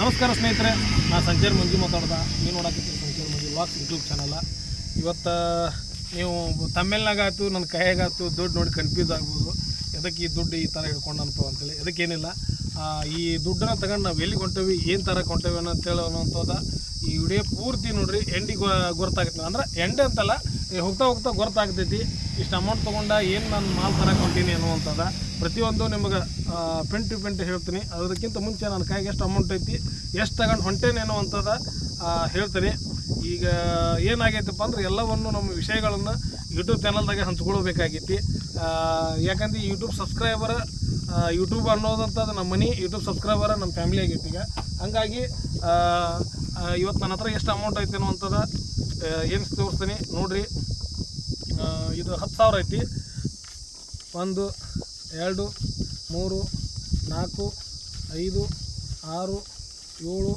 ನಮಸ್ಕಾರ ಸ್ನೇಹಿತರೆ, ನಾನು ಸಂಚಾರ ಮಂಜು ಮಾತಾಡ್ದೆ. ನೀವು ನೋಡಕತ್ತೀರಿ ಸಂಚಾರ ಮಂಜು ವ್ಲಾಗ್ಸ್ ಯೂಟ್ಯೂಬ್ ಚಾನಲ ಇವತ್ತು ನೀವು ತಮ್ಮೇಲ್ನಾಗಾಯ್ತು ನನ್ನ ಕೈಯಾಗಾಯ್ತು, ದುಡ್ಡು ನೋಡಿ ಕನ್ಫ್ಯೂಸ್ ಆಗ್ಬೋದು. ಎದಕ್ಕೆ ಈ ದುಡ್ಡು ಈ ಥರ ಹಿಡ್ಕೊಂಡನಪ್ಪ ಅಂತೇಳಿ. ಅದಕ್ಕೇನಿಲ್ಲ ಈ ದುಡ್ಡನ್ನ ತಗೊಂಡು ನಾವು ಎಲ್ಲಿ ಕೊಂಟೇವಿ, ಏನು ಥರ ಅಂತ ಅಂತೇಳಿ ಅನ್ನೋಂಥದ್ದು ಈ ವಿಡಿಯೋ ಪೂರ್ತಿ ನೋಡ್ರಿ ಎಂಡಿಗೆ ಗೊತ್ತಾಗುತ್ತೆ. ಅಂದ್ರೆ ಎಂಡೆ ಅಂತಲ್ಲ ಈ ಹೋಗ್ತಾ ಹೋಗ್ತಾ ಗೊತ್ತಾಗ್ತೈತಿ. ಇಷ್ಟು ಅಮೌಂಟ್ ತೊಗೊಂಡ ಏನು ನಾನು ಮಾಲ್ ತರಕ್ಕೆ ಹೊಂಟೀನಿ ಅನ್ನುವಂಥದ್ದು. ಪ್ರತಿಯೊಂದು ನಿಮಗೆ ಪೆಂಟ್ ಟು ಪೆಂಟ್ ಹೇಳ್ತೀನಿ. ಅದಕ್ಕಿಂತ ಮುಂಚೆ ನನ್ನ ಕೈಗೆ ಎಷ್ಟು ಅಮೌಂಟ್ ಐತಿ, ಎಷ್ಟು ತಗೊಂಡು ಹೊಂಟೇನೆ ಅನ್ನುವಂಥದ್ದು ಹೇಳ್ತೀನಿ. ಈಗ ಏನಾಗೈತಪ್ಪ ಅಂದ್ರೆ ಎಲ್ಲವನ್ನು ನಮ್ಮ ವಿಷಯಗಳನ್ನು ಯೂಟ್ಯೂಬ್ ಚಾನಲ್ದಾಗೆ ಹಂಚ್ಕೊಳ್ಬೇಕಾಗೈತಿ. ಯಾಕಂದ್ರೆ ಯೂಟ್ಯೂಬ್ ಸಬ್ಸ್ಕ್ರೈಬರ್ ಯೂಟ್ಯೂಬ್ ಅನ್ನೋದಂಥದ್ದು ನಮ್ಮ ಮನೆ ಯೂಟ್ಯೂಬ್ ಸಬ್ಸ್ಕ್ರೈಬರ್ ನಮ್ಮ ಫ್ಯಾಮಿಲಿ ಆಗೈತಿ ಈಗ. ಹಂಗಾಗಿ ಇವತ್ತು ನನ್ನ ಹತ್ರ ಎಷ್ಟು ಅಮೌಂಟ್ ಐತೆ ಅನ್ನುವಂಥದ್ದು ಏನು ತೋರಿಸ್ತೀನಿ ನೋಡಿರಿ. ಇದು ಹತ್ತು ಸಾವಿರ ಐತಿ. ಒಂದು, ಎರಡು, ಮೂರು, ನಾಲ್ಕು, ಐದು, ಆರು, ಏಳು,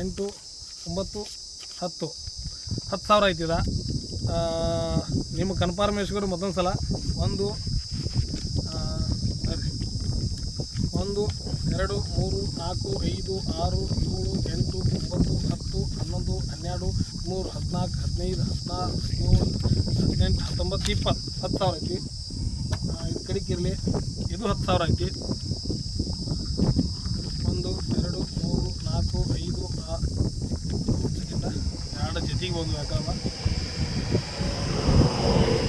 ಎಂಟು, ಒಂಬತ್ತು, ಹತ್ತು. ಹತ್ತು ಸಾವಿರ ಐತಿದ ನಿಮ್ಮ ಕನ್ಫಾರ್ಮೇಶ್ವರ್ ಮತ್ತೊಂದು ಸಲ ಒಂದು ಆ, ಬರ್ರಿ. ಒಂದು, ಎರಡು, ಮೂರು, ನಾಲ್ಕು, ಐದು, ಆರು, ಏಳು, ಎಂಟು, ಒಂಬತ್ತು, ಹತ್ತು, ಹನ್ನೊಂದು, ಹನ್ನೆರಡು, ಮೂರು, ಹದಿನಾಲ್ಕು, ಹದಿನೈದು, ಹದಿನಾರು, ಹದಿನೇಳು, ಹದಿನೆಂಟು, ಹತ್ತೊಂಬತ್ತು, ಇಪ್ಪತ್ತು, ಹತ್ತು ಸಾವಿರ ಐತಿ. ಇದು ಇರಲಿ. ಇದು ಹತ್ತು ಸಾವಿರ ಐತಿ. ಒಂದು, ಎರಡು, ಮೂರು, ನಾಲ್ಕು, ಐದು, ಆರು. ಎರಡು ಜೊತೆಗೆ ಒಂದು ಯಾಕಲ್ಲ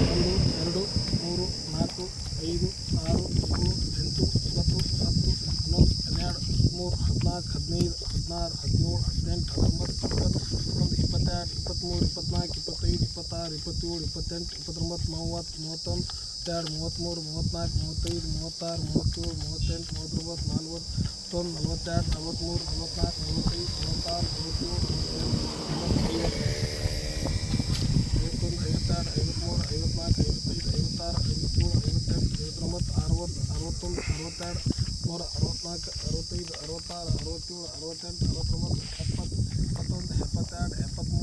ಒಂದು ಎರಡು ಮೂರು ನಾಲ್ಕು ಐದು ಆರು ಏಳು ಎಂಟು ಒಂಬತ್ತು ಹತ್ತು ಹನ್ನೊಂದು ಹನ್ನೆರಡು ಮೂರು ಹದಿನಾಲ್ಕು ಹದಿನೈದು ಹದಿನಾರು ಹದಿನೇಳು ಹದಿನೆಂಟು ಹತ್ತೊಂಬತ್ತು ಇಪ್ಪತ್ತು ಇಪ್ಪತ್ತೊಂದು ಇಪ್ಪತ್ತೆರಡು ಇಪ್ಪತ್ತ್ಮೂರು ಇಪ್ಪತ್ತ್ನಾಲ್ಕು ಇಪ್ಪತ್ತೈದು, ಇಪ್ಪತ್ತಾರು, ಇಪ್ಪತ್ತೇಳು, ಇಪ್ಪತ್ತೆಂಟು, ಇಪ್ಪತ್ತೊಂಬತ್ತು, ಮೂವತ್ತು, ಮೂವತ್ತೊಂದು ಎರಡು ಮೂವತ್ತ್ಮೂರು, ಮೂವತ್ತ್ನಾಲ್ಕು, ಮೂವತ್ತೈದು, ಮೂವತ್ತಾರು, ಮೂವತ್ತೇಳು, ಮೂವತ್ತೆಂಟು, ಮೂವತ್ತೊಂಬತ್ತು, ನಲ್ವತ್ತೊಂದು, ನಲ್ವತ್ತೆರಡು, ನಲ್ವತ್ತ್ಮೂರು ನಲ್ವತ್ನಾಲ್ಕು ನಲ್ವತ್ತೈದು, ನಲ್ವತ್ತಾರು, ನಲ್ವತ್ತೇಳು ಐವತ್ತೊಂದು ಐವತ್ತೆರಡು ಐವತ್ತ್ಮೂರು ಐವತ್ನಾಲ್ಕು ಐವತ್ತೈದು ಐವತ್ತಾರು ಐವತ್ತೇಳು ಐವತ್ತೆಂಟು ಐವತ್ತೊಂಬತ್ತು ಅರವತ್ತು ಅರವತ್ತೊಂದು ಅರವತ್ತೆರಡು ನೂರ ಅರವತ್ನಾಲ್ಕು ಅರವತ್ತೈದು ಅರವತ್ತಾರು ಅರವತ್ತೇಳು ಅರವತ್ತೆಂಟು ಅರವತ್ತೊಂಬತ್ತು ಎಪ್ಪತ್ತು, ಎಪ್ಪತ್ತೊಂದು, ಎಪ್ಪತ್ತೆರಡು, ಎಪ್ಪತ್ತ್ಮೂರು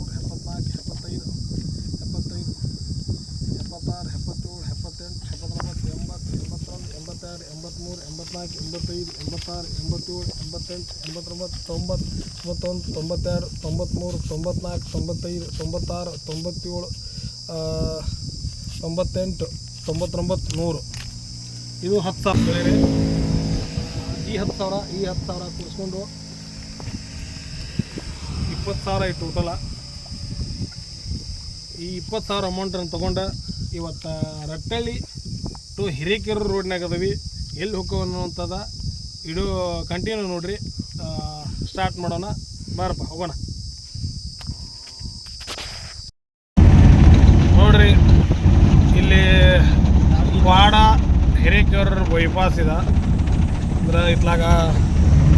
ಎಪ್ಪತ್ನಾಲ್ಕು ಎಪ್ಪತ್ತೈದು ಎಪ್ಪತ್ತೈದು, ಎಪ್ಪತ್ತಾರು, ಎಪ್ಪತ್ತೇಳು, ಎಪ್ಪತ್ತೆಂಟು, ಎಪ್ಪತ್ತೊಂಬತ್ತು, ಎಂಬತ್ತು, ಎಂಬತ್ತೊಂದು, ಎಂಬತ್ತೆರಡು ಎಂಬತ್ತ್ಮೂರು ಎಂಬತ್ನಾಲ್ಕು, ಎಂಬತ್ತೈದು, ಎಂಬತ್ತಾರು, ಎಂಬತ್ತೇಳು, ಎಂಬತ್ತೆಂಟು, ಎಂಬತ್ತೊಂಬತ್ತು, ತೊಂಬತ್ತು, ತೊಂಬತ್ತೊಂದು, ತೊಂಬತ್ತೆರಡು ತೊಂಬತ್ತ್ಮೂರು ತೊಂಬತ್ನಾಲ್ಕು, ತೊಂಬತ್ತೈದು, ತೊಂಬತ್ತಾರು, ತೊಂಬತ್ತೇಳು ತೊಂಬತ್ತೆಂಟು, ತೊಂಬತ್ತೊಂಬತ್ತು, ನೂರು. ಇದು ಹತ್ತು ಸಾವಿರ ಈ ಹತ್ತು ಸಾವಿರ, ಈ ಹತ್ತು ಸಾವಿರ ಕೂರಿಸ್ಕೊಂಡು ಇಪ್ಪತ್ತು ಸಾವಿರ ಐತೆ ಟೋಟಲ ಈ ಇಪ್ಪತ್ತು ಸಾವಿರ ಅಮೌಂಟನ್ನು ತೊಗೊಂಡು ಇವತ್ತು ರಟ್ಟಳ್ಳಿ ಟು ಹಿರೇಕೆರೆ ರೋಡ್ನಾಗ ಅದವಿ. ಎಲ್ಲಿ ಹೋಗೋ ಅನ್ನುವಂಥದ್ದು ವಿಡಿಯೋ ಕಂಟಿನ್ಯೂ ನೋಡ್ರಿ. ಸ್ಟಾರ್ಟ್ ಮಾಡೋಣ. ಬಾರಪ್ಪ, ಹೋಗೋಣ. ನೋಡ್ರಿ, ಇಲ್ಲಿ ಕ್ವಾಡ ಹಿರೇಕೆರೆ ಬೈಪಾಸ್ ಇದೆ. ಅಂದ್ರೆ ಇತ್ಲಾಗ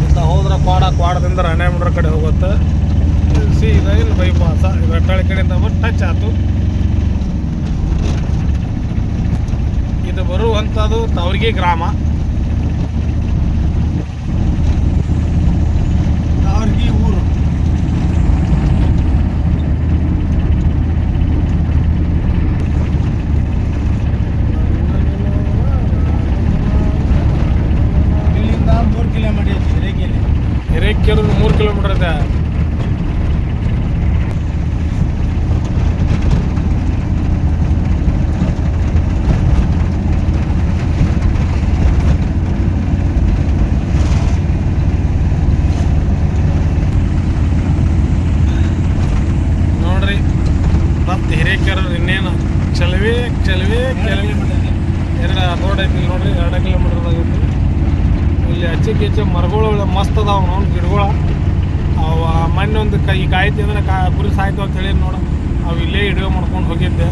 ಇತ್ತ ಹೋದ್ರೆ ಕ್ವಾಡ, ಕ್ವಾಡದಿಂದ ರಾಣೆಮಂಡ್ರ ಕಡೆ ಹೋಗುತ್ತೆ. ಸೀದಾ ಇಲ್ಲಿ ಬೈಪಾಸ ರಟ್ಟಾಳಿ ಕಡೆಯಿಂದ ಬಟ್ ಟಚ್ ಆಯ್ತು ಇದು ಬರುವಂಥದ್ದು ತಾವರ್ಗಿ ಗ್ರಾಮ ತಾವರ್ಗಿ ಊರು ಇಲ್ಲಿಂದ ಮೂರು ಕಿಲೋಮೀಟರ್ ಐತಿ ಹಿರೇಕೆರೆ ಹಿರೇಕೆರೆ ಮೂರು ಕಿಲೋಮೀಟರ್ ಇದೆ ನೋಡ್ರಿ ಮತ್ತೆ ಹಿರೇಕೆರೆ ಇನ್ನೇನು ಚಲವೇ ಚಲವೇ ಕೆಲವೇ ಎರಡು ರೋಡ್ ಐತಿ ಇಲ್ಲಿ ನೋಡ್ರಿ ಎರಡು ಕಿಲೋಮೀಟರ್ ಆಗೈತಿ ಇಲ್ಲಿ ಹಚ್ಚಿ ಕಿಚ್ಚಿ ಮರಗಳು ಮಸ್ತ್ ಅದಾವ ಅವ್ನು ಗಿಡಗಳ ಅವ ಮೊನ್ನೆ ಒಂದು ಕೈ ಕಾಯ್ತಿ ಅಂದ್ರೆ ಕಾ ಕುರಿ ಸಾಯ್ತು ಅಂತ ಹೇಳಿ ನೋಡ. ಅವು ಇಲ್ಲೇ ಹಿಡಿಯೋ ಮಾಡ್ಕೊಂಡು ಹೋಗಿದ್ದೆ.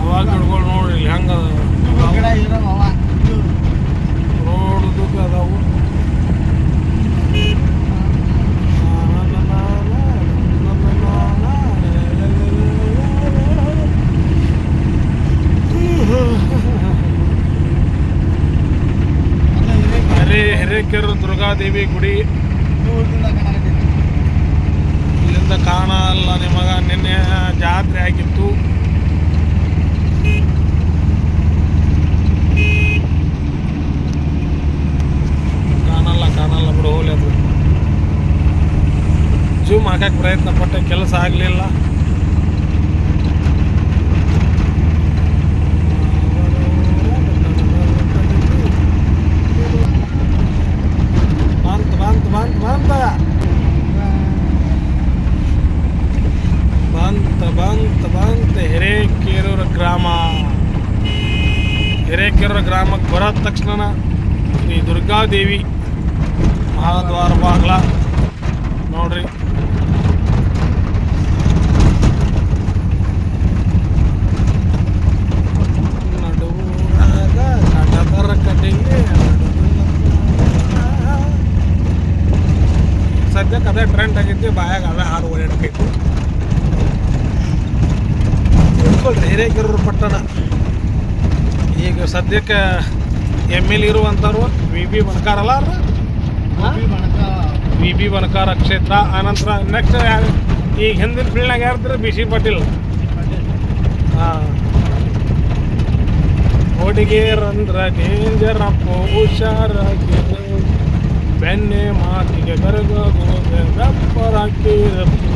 ಅವಾಗ ಹಿಡ್ಕೊಂಡು ನೋಡಿ ಇಲ್ಲಿ ಹೆಂಗೆ ರೋಡ್ ಅದಾವು. ಹರೇ ಹಿರೇಕೆರೆ ದುರ್ಗಾದೇವಿ ಗುಡಿ ದೂರದಿಂದ ಕಾಣಕತ್ತೈತಿ ಇಲ್ಲಿಂದ ಕಾಣಲ್ಲ ನಿಮಗ ನಿನ್ನೆ ಜಾತ್ರೆ ಆಗಿತ್ತು ಕಾಣಲ್ಲ ಕಾಣಲ್ಲ ಬಿಡು ಹೋಗ್ಲಿ ಅದು ಹಾಕಕ್ಕೆ ಪ್ರಯತ್ನ ಪಟ್ಟೆ, ಕೆಲಸ ಆಗಲಿಲ್ಲ. ಬಂತ ಬಂತ ಬಂತ ಬಂತ. ಬಂತ ಬಂತ ಬಂತ. ಹಿರೇಕೆರೂರು ಗ್ರಾಮ. ಹಿರೇಕೆರೂರು ಗ್ರಾಮಕ್ಕೆ ಬರೋದ ತಕ್ಷಣ ಶ್ರೀ ದುರ್ಗಾದೇವಿ ಮಹಾದ್ವಾರ ಬಾಗ್ಲ. ನೋಡ್ರಿ. ಸದ್ಯಕ್ಕೆ ಅದೇ ಟ್ರೆಂಡ್ ಆಗೈತಿ ಬಾಯಾಗ ಅವೇ ಹಾಡು ಓಡಾಡಬೇಕು ತಿಳ್ಕೊಳ್ರಿ ಹಿರೇಕೆರೂರು ಪಟ್ಟಣ. ಈಗ ಸದ್ಯಕ್ಕೆ ಎಂ ಎಲ್ ಇರುವಂಥವ್ರು ವಿ ಬಿ ಬಣಕಾರಲ್ಲ ವಿ ಬಿ ಬಣಕಾರ ಕ್ಷೇತ್ರ ಆನಂತರ ನೆಕ್ಸ್ಟ್ ಈಗ ಹಿಂದಿನ ಫೀಲ್ಡ್ನಾಗ ಯಾರಿದ್ರೆ ಬಿ ಸಿ ಪಾಟೀಲ್ ಹಾಂ ಹುಡುಗಿಯರಂದ್ರ ಡೇಂಜರ್ ಹುಷಾರಾಗಿ ಬೆನ್ನೆ ಮಾತಿಗೆ ಕರಗೋಗೋದೆ ದಪ್ಪರಾಕಿರಪ್ಪು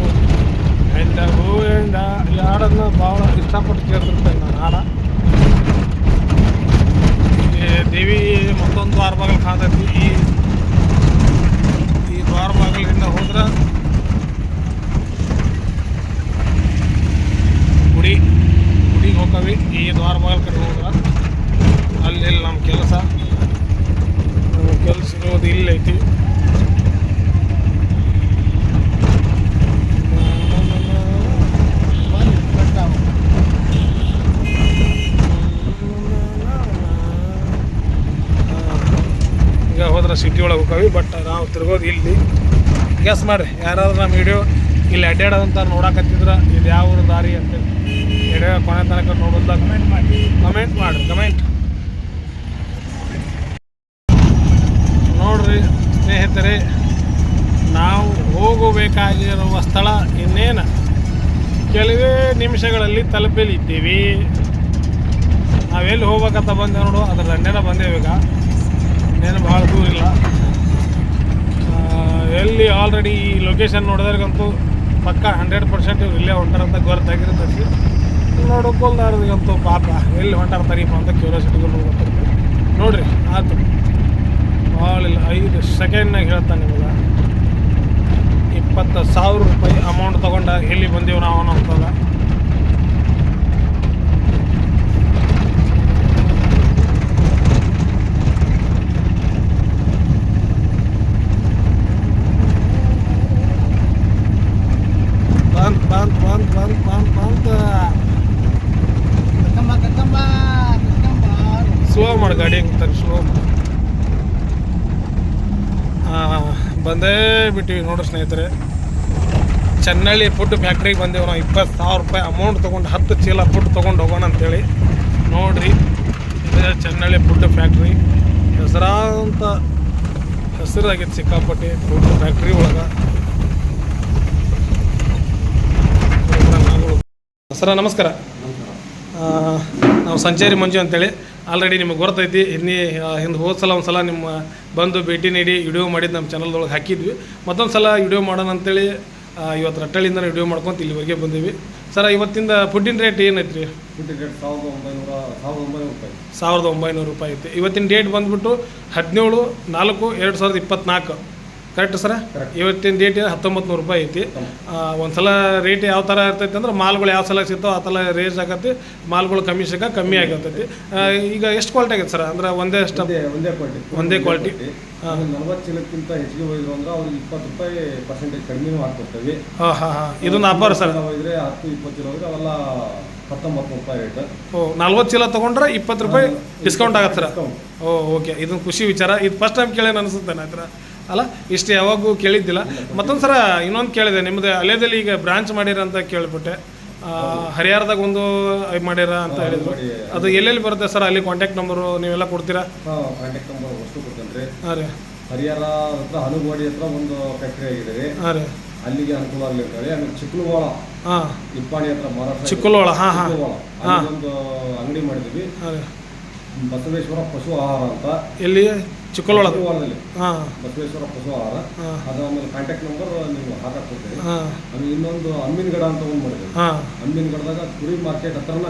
ಎಂಡ ಹೂ ಎಂಡ ಈ ಹಾಡನ್ನು ಭಾಳ ಇಷ್ಟಪಟ್ಟು ಕೇಳ್ತಿರ್ತೇನೆ ನಾನು ಹಾಡ. ದೇವಿ ಮತ್ತೊಂದು ದ್ವಾರ ಬಾಗಿಲು ಕಾದೈತಿ. ಈ ದ್ವಾರ ಬಾಗಿಲಿಂದ ಹೋದ್ರೆ ಗುಡಿ ಗುಡಿಗೆ ಹೋಗವಿ ಈ ದ್ವಾರ ಬಾಗಿಲು ಕಡೆ ಹೋದ್ರೆ ಅಲ್ಲಿ ಇಲ್ಲಿ ನಮ್ಮ ಕೆಲಸ ನಮ್ಮ ಕೆಲಸ ಇರೋದು ಇಲ್ಲೈತಿ ಈಗ ಹೋದ್ರೆ ಸಿಟಿ ಒಳಗೆ ಹೋಗವಿ ಬಟ್ ನಾವು ತಿರ್ಗೋದು ಇಲ್ಲಿ. ಗೆಸ್ ಮಾಡ್ರಿ, ಯಾರಾದ್ರೂ ನಮ್ಮ ವಿಡಿಯೋ ಇಲ್ಲಿ ಅಡ್ಡಾಡೋದಂತ ನೋಡಕತ್ತಿದ್ರೆ, ಇದು ಯಾವ ಊರು ದಾರಿ ಅಂತ ಎಡೆ ಕೊನೆ ತನಕ ನೋಡೋದ ಕಮೆಂಟ್ ಮಾಡಿ. ಕಮೆಂಟ್ ಮಾಡಿರಿ ಕಮೆಂಟ್ ನೋಡ್ರಿ ಸ್ನೇಹಿತರೆ, ನಾವು ಹೋಗಬೇಕಾಗಿರುವ ಸ್ಥಳ ಇನ್ನೇನು? ಕೆಲವೇ ನಿಮಿಷಗಳಲ್ಲಿ ತಲುಪಲಿದ್ದೀವಿ. ನಾವೆಲ್ಲಿ ಹೋಗ್ಬೇಕಂತ ಬಂದೇವೆ ನೋಡು, ಅದ್ರ ದಂಡೆನ ಬಂದೇವೆ ಈಗ. ಇನ್ನೇನು ಭಾಳ ದೂರ ಇಲ್ಲ. ಎಲ್ಲಿ ಆಲ್ರೆಡಿ ಈ ಲೊಕೇಶನ್ ನೋಡಿದ್ರಿಗಂತೂ ಪಕ್ಕ ಹಂಡ್ರೆಡ್ ಪರ್ಸೆಂಟ್ ಇಲ್ಲೇ ಹೊಂಟಾರಂತ ಗೊತ್ತಾಗಿರ್ತೈತಿ ನೋಡ್ಕೊಲ್ದಾರ್ದಂತೂ ಪಾಪ, ಎಲ್ಲಿ ಹೊಂಟಾರ ತರೀಪ ಅಂತ ಕ್ಯೂರಿಯಾಸಿಟಿಗಳು ಗೊತ್ತಿರ್ತೀವಿ ನೋಡಿರಿ ಆಯ್ತು ಭಾಳ ಇಲ್ಲ, ಐದು ಸೆಕೆಂಡ್ನಾಗ ಹೇಳ್ತಾನೆ ನಿಮಗೆ. ಇಪ್ಪತ್ತು ಸಾವಿರ ರೂಪಾಯಿ ಅಮೌಂಟ್ ತೊಗೊಂಡ ಎಲ್ಲಿ ಬಂದೀವಿ ನಾವು ಅನ್ನೋಂಥದ್ದು ಬಂತ್ ಬಂತ್ ಬಂತ್ ಬಂತ್ ಬಂತ್ ಬಂತ್ ಸ್ಲೋ ಮಾಡಿ ಗಾಡಿ ಹೆಂಗೆ ಸ್ಲೋ ಬಂದೇ ಬಿಟ್ಟಿವಿ ನೋಡ್ರಿ ಸ್ನೇಹಿತರೆ. ಚೆನ್ನಳ್ಳಿ ಫುಡ್ ಫ್ಯಾಕ್ಟ್ರಿಗೆ ಬಂದೇವು ನಾವು. ಇಪ್ಪತ್ತು ಸಾವಿರ ರೂಪಾಯಿ ಅಮೌಂಟ್ ತೊಗೊಂಡು ಹತ್ತು ಚೀಲ ಫುಡ್ ತೊಗೊಂಡು ಹೋಗೋಣ ಅಂತೇಳಿ. ನೋಡ್ರಿ ಇದು ಚೆನ್ನಳ್ಳಿ ಫುಡ್ ಫ್ಯಾಕ್ಟ್ರಿ ಹೆಸರಾದಂಥ ಹೆಸರಾಗಿತ್ತು ಸಿಕ್ಕಾಪಟ್ಟೆ ಫುಡ್ ಫ್ಯಾಕ್ಟ್ರಿ ಒಳಗೆ. ಸರ ನಮಸ್ಕಾರ. ನಾವು ಸಂಚಾರಿ ಮಂಜು ಅಂತೇಳಿ. ಆಲ್ರೆಡಿ ನಿಮಗೆ ಗೊತ್ತೈತಿ ಹಿಂದಿ ಹಿಂದೆ ಹೋದ ಸಲ ಒಂದು ಸಲ ನಿಮ್ಮ ಬಂದು ಭೇಟಿ ನೀಡಿ ವಿಡಿಯೋ ಮಾಡಿದ್ದು ನಮ್ಮ ಚಾನಲ್ದೊಳಗೆ ಹಾಕಿದ್ವಿ. ಮತ್ತೊಂದು ಸಲ ವಿಡಿಯೋ ಮಾಡೋಣ ಅಂತೇಳಿ ಇವತ್ತು ರಟ್ಟಳಿಂದ ವಿಡಿಯೋ ಮಾಡ್ಕೊಂತ ಇಲ್ಲಿವರೆಗೆ ಬಂದೀವಿ. ಸರ್ ಇವತ್ತಿಂದ ಫುಡ್ಡಿನ ರೇಟ್ ಏನೈತೆ ರೀ ಫುಡ್ಡಿನ ರೇಟ್ ಸಾವಿರದ ಒಂಬೈನೂರ ಸಾವಿರದ ಒಂಬೈನೂರು ರೂಪಾಯಿ. ಸಾವಿರದ ಒಂಬೈನೂರು ರೂಪಾಯಿ ಐತಿ. ಇವತ್ತಿನ ಡೇಟ್ ಬಂದ್ಬಿಟ್ಟು ಹದಿನೇಳು ನಾಲ್ಕು ಎರಡು ಸಾವಿರದ ಇಪ್ಪತ್ನಾಲ್ಕು. Correct sir. ಇವತ್ತಿನ ಡೇಟ್ ಹತ್ತೊಂಬತ್ತು ನೂರು ರೂಪಾಯಿ ಐತಿ. ಒಂದು ಸಲ ರೇಟ್ ಯಾವ ಥರ ಇರ್ತೈತೆ ಅಂದ್ರೆ ಮಾಲ್ಗಳು ಯಾವ ಸಲ ಸಿಗ್ತಾವೆ ಆ ಥರ ರೇಸ್ ಆಗತ್ತೆ. ಮಾಲ್ಗಳು ಕಮ್ಮಿ ಸಿಗ ಕಮ್ಮಿ ಆಗಿರ್ತೈತಿ. ಈಗ ಎಷ್ಟು ಕ್ವಾಲಿಟಿ ಆಗೈತೆ ಸರ್? ಅಂದ್ರೆ ಒಂದೇ ಸ್ಟಪ್ ಒಂದೇ ಒಂದೇ ಕ್ವಾಲಿಟಿ ಒಂದೇ. ಹಾ. ನಲವತ್ತು ಚೀಲಕ್ಕಿಂತ ಹೆಚ್ಚಿಗೆ ಹೋಗಿದ್ರು ಅಂದ್ರೆ ಅವ್ರಿಗೆ ಇಪ್ಪತ್ತು ರೂಪಾಯಿ ಪರ್ಸೆಂಟೇಜ್ ಕಡಿಮೆನೂ ಹಾಕ್ಕೊಡ್ತೇವೆ. ಹಾಂ ಹಾಂ ಹಾಂ. ಇದೊಂದು ಆಫರ್ ಸರ್? ಹೋಗಿದ್ರೆ ಹತ್ತು ಇಪ್ಪತ್ತು ಚೀಲ ಹೋಗಿದ್ರೆ ಅವೆಲ್ಲ ಹತ್ತೊಂಬತ್ತು ರೂಪಾಯಿ ರೇಟ್ ಓ ನಲ್ವತ್ತು ಚೀಲ ತೊಗೊಂಡ್ರೆ ಇಪ್ಪತ್ತು ರೂಪಾಯಿ ಡಿಸ್ಕೌಂಟ್ ಆಗತ್ತೆ ಸರ್. ಓ ಓಕೆ. ಇದೊಂದು ಖುಷಿ ವಿಚಾರ. ಇದು ಫಸ್ಟ್ ಟೈಮ್ ಕೇಳೇನು ಅನಿಸುತ್ತೆ ನನ್ನ ಹತ್ರ ಅಲ್ಲ ಇಷ್ಟು ಯಾವಾಗೂ ಕೇಳಿದ್ದಿಲ್ಲ. ಮತ್ತೊಂದು ಸರ ಇನ್ನೊಂದು ಕೇಳಿದೆ ನಿಮ್ಮದು ಅಲೆದಲ್ಲಿ ಈಗ ಬ್ರಾಂಚ್ ಮಾಡಿರ ಅಂತ ಕೇಳಿಬಿಟ್ಟೆ. ಹರಿಯಾರದಾಗ ಹರಿಹರದಾಗ ಒಂದು ಇದು ಮಾಡ್ಯಾರ ಅಂತ ಹೇಳಿದ್ರು. ಅದು ಎಲ್ಲೆಲ್ಲಿ ಬರುತ್ತೆ ಸರ್? ಅಲ್ಲಿ ಕಾಂಟ್ಯಾಕ್ಟ್ ನಂಬರು ನೀವೆಲ್ಲ ಕೊಡ್ತೀರಾ? ಕಾಂಟ್ಯಾಕ್ಟ್ ನಂಬರ್ ವಸ್ತು ಕೊಡ್ತೇನೆ ಹಾಂ ರೀ. ಹರಿಹರ ಹತ್ರ ಹನುಗೋಡಿ ಹತ್ರ ಒಂದು ಫ್ಯಾಕ್ಟ್ರಿ ಆಗಿದೆ ಹಾಂ ರೀ. ಅಲ್ಲಿಗೆ ಅನುಕೂಲ ಆಗಲಿ ಅಂತ ಹೇಳಿ ಆಮೇಲೆ ಚಿಕ್ಕಲುವಾಳ. ಹಾಂ. ನಿಪ್ಪಾಣಿ ಹತ್ರ ಮಹಾರಾಷ್ಟ್ರ ಚಿಕ್ಕಲೋಳ ಹಾಂ ಹಾಂ. ಒಂದು ಅಂಗಡಿ ಮಾಡಿದ್ವಿ. ಹಾಂ ರೀ. ಬಸವೇಶ್ವರ ಪಶು ಆಹಾರ ಅಂತ. ಎಲ್ಲಿ? ಚಿಕ್ಕಲೊಳ. ಚಿಕ್ಕವಾರದಲ್ಲಿ ಹಾಂ. ಬಸವೇಶ್ವರ ಅದು ಆಮೇಲೆ ಕಾಂಟ್ಯಾಕ್ಟ್ ನಂಬರ್ ನೀವು ಹಾಕಕ್ಕೆ ಅದು ಇನ್ನೊಂದು ಅಮ್ಮಿನಗಡ ಅಂತ ಒಂದು ಅಂಬಿನ ಅಮ್ಮಿನಗಡದಾಗ ಕುರಿ ಮಾರ್ಕೆಟ್ ಹತ್ರನ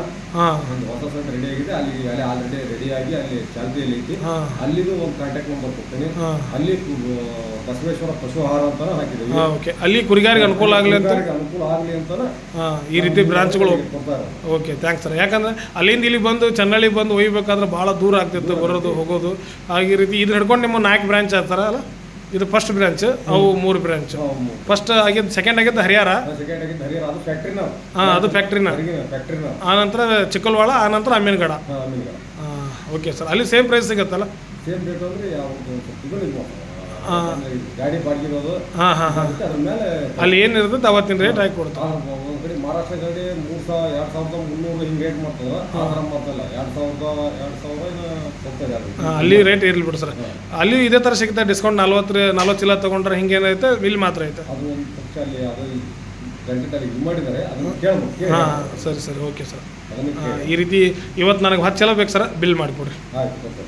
ಒಂದು ಹೊಸ ಸೈಟ್ ರೆಡಿ ಆಗಿದೆ. ಅಲ್ಲಿ ಅಲ್ಲಿ ಆಲ್ರೆಡಿ ರೆಡಿ ಆಗಿ ಅಲ್ಲಿ ಚಾಲ್ತಿಯಲ್ಲಿ ಐತಿ. ಹಾಂ. ಅಲ್ಲಿನೂ ಒಂದು ಕಾಂಟ್ಯಾಕ್ಟ್ ನಂಬರ್ ಕೊಡ್ತೀನಿ. ಅಲ್ಲಿ ಬಸವೇಶ್ವರ ಪಶು ಆಹಾರ ಅಂತಾನೆ ಹಾಕಿದ್ದೀವಿ. ಓಕೆ. ಅಲ್ಲಿ ಕುರಿಗಾರಿಗೆ ಅನುಕೂಲ ಆಗಲಿ ಅಂತ? ಅನುಕೂಲ ಆಗಲಿ ಅಂತ ಈ ರೀತಿ ಬ್ರಾಂಚ್ಗಳು ಕೊಡ್ತಾರೆ. Okay thanks sir. ಯಾಕಂದ್ರೆ ಅಲ್ಲಿಂದ ಇಲ್ಲಿ ಬಂದು ಚೆನ್ನಳ್ಳಿ ಬಂದು ಒಯ್ಬೇಕಾದ್ರೆ ಭಾಳ ದೂರ ಆಗ್ತಿತ್ತು ಬರೋದು ಹೋಗೋದು. ಹಾಗೆ ರೀತಿ ಇದು ಹಿಡ್ಕೊಂಡು ನಿಮ್ಮ ನಾಲ್ಕು ಬ್ರಾಂಚ್ ಆಗ್ತಾರ ಅಲ್ಲ? ಇದು ಫಸ್ಟ್ ಬ್ರಾಂಚ್ ಅವು ಮೂರು ಬ್ರಾಂಚ್ ಫಸ್ಟ್ ಆಗಿದ್ದು ಸೆಕೆಂಡ್ ಆಗಿದ್ದು ಹರಿಹರ ಹಾಂ ಅದು ಫ್ಯಾಕ್ಟ್ರಿನ ಆ ನಂತರ ಆನಂತರ ಚಿಕ್ಕಲ್ವಾಳ ಆನಂತರ ಅಮ್ಮಿನಗಡ ಹಾಂ ಅಮ್ಮಿನಗಡ ಹಾಂ ಓಕೆ ಸರ್ ಅಲ್ಲಿ ಸೇಮ್ ಪ್ರೈಸ್ ಸಿಗುತ್ತಲ್ಲ? ಸೇಮ್ ರೇಟ್ ಅಂದ್ರೆ ಗಾಡಿ ಬಾಡಿಗೆ ಇರೋದು ಹಾಂ ಹಾಂ ಹಾಂ. ಅದಕ್ಕೆ ಅದ್ರ ಮೇಲೆ ಅಲ್ಲಿ ಏನಿರ್ತದೆ ಅವತ್ತಿನ ರೇಟ್ ಹಾಕಿ ಕೊಡ್ತಾರೆ. ಒಂದು ಕಡೆ ಮಹಾರಾಷ್ಟ್ರ ಗಾಡಿ ಮೂರು ಸಾವಿರ ಎರಡು ಸಾವಿರದ ಮುನ್ನೂರು ಹಿಂಗೆ ರೇಟ್ ಮಾಡ್ತದೆ. ಆ ಥರ ಮಾಡ್ತಲ್ಲ. ಎರಡು ಸಾವಿರದ ಎರಡು ಸಾವಿರ ಏನೋ ಹೋಗ್ತದೆ ಅದು ಹಾಂ ಅಲ್ಲಿ ರೇಟ್ ಇರಲಿ ಬಿಡು ಸರ್. ಅಲ್ಲಿ ಇದೇ ಥರ ಸಿಗುತ್ತೆ ಡಿಸ್ಕೌಂಟ್ ನಲ್ವತ್ತು ನಲ್ವತ್ತು ಚೀಲ ತೊಗೊಂಡ್ರೆ ಹಿಂಗೇನೈತೆ ಇಲ್ಲಿ ಮಾತ್ರ ಐತೆ. ಅದು ಒಂದು ಪಕ್ಷ ಅಲ್ಲಿ ಅದು ಗಂಟೆ ಇದು ಮಾಡಿದ್ದಾರೆ. ಅದನ್ನು ಕೇಳ್ಬೋದು ಕೇಳಿ. ಹಾಂ ಸರಿ ಸರಿ ಓಕೆ ಸರ್. ಈ ರೀತಿ ಇವತ್ತು ನನಗೆ ಹತ್ತು ಚೀಲ ಬೇಕು ಸರ್ ಬಿಲ್ ಮಾಡಿಕೊಡ್ರಿ. ಆಯ್ತು ಓಕೆ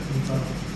ಇಪ್ಪತ್ತು ಸಾವಿರ ದಸ್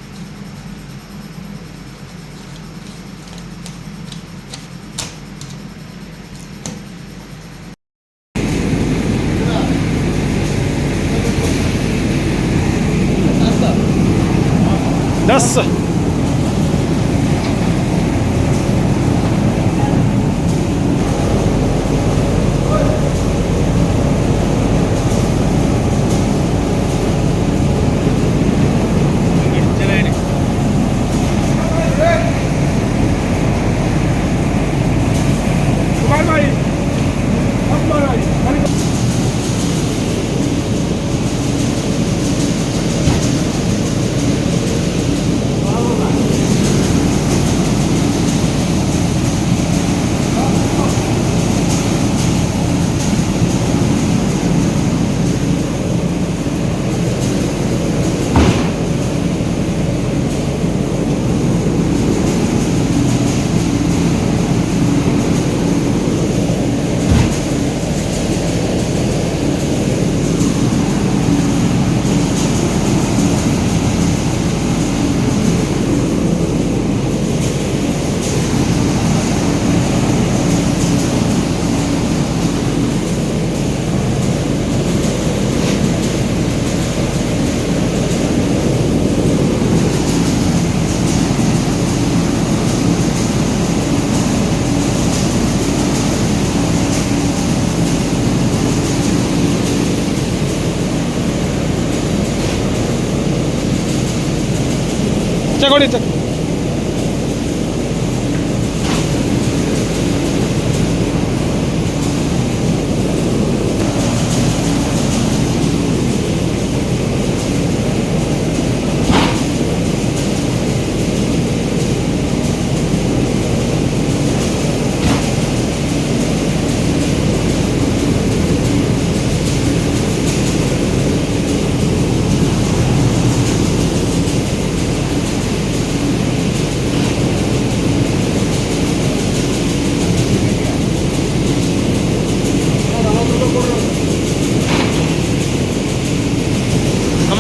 говорите?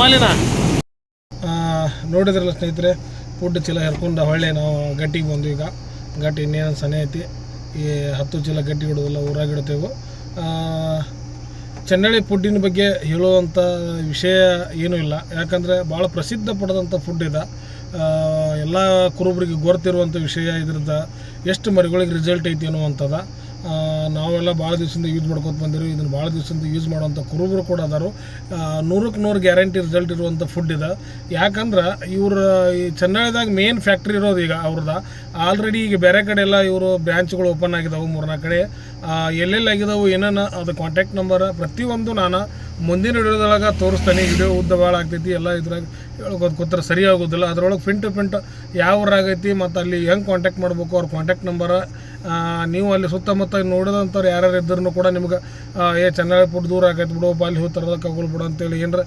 ಚಕ್ ಅಮಾಲಿನ ನೋಡಿದ್ರಲ್ಲ ಸ್ನೇಹಿತರೆ ಫುಡ್ ಚೀಲ ಹರ್ಕೊಂಡು ಹೊಳ್ಳೆ ನಾವು ಗಟ್ಟಿಗೆ ಬಂದು ಈಗ. ಗಟ್ಟಿ ಇನ್ನೇನು ಸನೆ ಐತಿ. ಈ ಹತ್ತು ಚೀಲ ಗಟ್ಟಿ ಹಿಡೋದಲ್ಲ ಊರಾಗಿಡ್ತೇವೆ. ಚೆನ್ನಳ್ಳಿ ಫುಡ್ಡಿನ ಬಗ್ಗೆ ಹೇಳುವಂಥ ವಿಷಯ ಏನೂ ಇಲ್ಲ. ಯಾಕಂದರೆ ಭಾಳ ಪ್ರಸಿದ್ಧ ಪಡೆದಂಥ ಫುಡ್ ಇದೆ. ಎಲ್ಲ ಕುರುಬರಿಗೆ ಗೊತ್ತಿರುವಂಥ ವಿಷಯ ಇದ್ರದ್ದು ಎಷ್ಟು ಮರಿಗಳಿಗೆ ರಿಸಲ್ಟ್ ಐತಿ ಅನ್ನುವಂಥದ್ದು ನಾವೆಲ್ಲ ಭಾಳ ದಿವಸದಿಂದ ಯೂಸ್ ಮಾಡ್ಕೊತ ಬಂದಿರೋ. ಇದನ್ನು ಭಾಳ ದಿವಸದಿಂದ ಯೂಸ್ ಮಾಡೋವಂಥ ಕುರುಬರು ಕೂಡ ಅದಾರು. ನೂರಕ್ಕೆ ನೂರು ಗ್ಯಾರಂಟಿ ರಿಸಲ್ಟ್ ಇರುವಂಥ ಫುಡ್ ಇದೆ. ಯಾಕಂದ್ರೆ ಇವ್ರ ಈ ಚೆನ್ನೈದಾಗ ಮೇನ್ ಫ್ಯಾಕ್ಟ್ರಿ ಇರೋದು ಈಗ ಅವ್ರದ್ದು ಆಲ್ರೆಡಿ ಈಗ ಬೇರೆ ಕಡೆ ಎಲ್ಲ ಇವರು ಬ್ರ್ಯಾಂಚ್ಗಳು ಓಪನ್ ಆಗಿದಾವೆ ಮೂರ್ನಾಲ್ಕು ಕಡೆ. ಎಲ್ಲೆಲ್ಲಿ ಆಗಿದಾವೆ, ಏನೇನು, ಅದು ಕಾಂಟ್ಯಾಕ್ಟ್ ನಂಬರ್ ಪ್ರತಿಯೊಂದು ನಾನು ಮುಂದಿನ ವಿಡಿಯೋದೊಳಗೆ ತೋರಿಸ್ತಾನೆ. ವಿಡಿಯೋ ಉದ್ದ ಭಾಳ ಆಗ್ತೈತಿ. ಎಲ್ಲ ಇದ್ರಾಗ ಹೇಳ್ಕೊತ ಕೂತ್ರೆ ಸರಿ ಆಗೋದಿಲ್ಲ. ಅದ್ರೊಳಗೆ ಪಿಂಟ್ ಪಿಂಟ್ ಯಾವ ಊರಾಗೈತಿ ಮತ್ತು ಅಲ್ಲಿ ಹೆಂಗೆ ಕಾಂಟ್ಯಾಕ್ಟ್ ಮಾಡಬೇಕು, ಅವ್ರ ಕಾಂಟ್ಯಾಕ್ಟ್ ನಂಬರ ನೀವು ಅಲ್ಲಿ ಸುತ್ತಮುತ್ತ ನೋಡಿದಂಥವ್ರು ಯಾರ್ಯಾರು ಇದ್ರೂ ಕೂಡ ನಿಮ್ಗೆ ಏ ಚೆನ್ನಾಗಿ ಪುಟ್ಟು ದೂರ ಆಗೈತೆ ಬಿಡು ಅಲ್ಲಿ ಹೋಗಿ ತರೋದಕ್ಕೆ ಆಗೋಲ್ ಬಿಡು ಅಂತೇಳಿ ಏನರ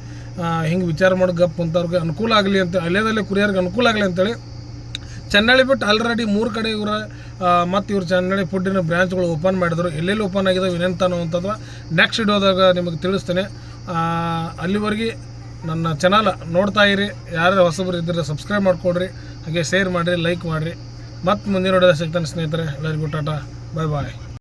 ಹಿಂಗೆ ವಿಚಾರ ಮಾಡಿ ಗಪ್ ಅಂತವ್ರಿಗೆ ಅನುಕೂಲ ಆಗಲಿ ಅಂತ ಅಲ್ಲೇದಲ್ಲಿ ಕುರಿಯರ್ಗೆ ಅನುಕೂಲ ಆಗಲಿ ಅಂತೇಳಿ ಚೆನ್ನಳ್ಳಿ ಬಿಟ್ಟು ಆಲ್ರೆಡಿ ಮೂರು ಕಡೆ ಇವರ ಮತ್ತು ಇವ್ರು ಚೆನ್ನಳ್ಳಿ ಫುಡ್ಡಿನ ಬ್ರ್ಯಾಂಚ್ಗಳು ಓಪನ್ ಮಾಡಿದ್ರು. ಎಲ್ಲೆಲ್ಲಿ ಓಪನ್ ತಾನು ಅಂತಂದ್ರೆ ನೆಕ್ಸ್ಟ್ ಇಡೋದಾಗ ನಿಮಗೆ ತಿಳಿಸ್ತೇನೆ. ಅಲ್ಲಿವರೆಗೆ ನನ್ನ ಚಾನಲ್ ನೋಡ್ತಾ ಇರಿ. ಯಾರು ಹೊಸಬರು ಇದ್ದರೆ ಸಬ್ಸ್ಕ್ರೈಬ್ ಮಾಡಿಕೊಡ್ರಿ. ಹಾಗೆ ಶೇರ್ ಮಾಡಿರಿ ಲೈಕ್ ಮಾಡಿರಿ. ಮತ್ತು ಮುಂದಿನ ನೋಡಿದ್ರೆ ಸಿಗ್ತಾನೆ ಸ್ನೇಹಿತರೆ ಎಲ್ಲರಿಗೂ ಟಾಟಾ ಬಾಯ್ ಬಾಯ್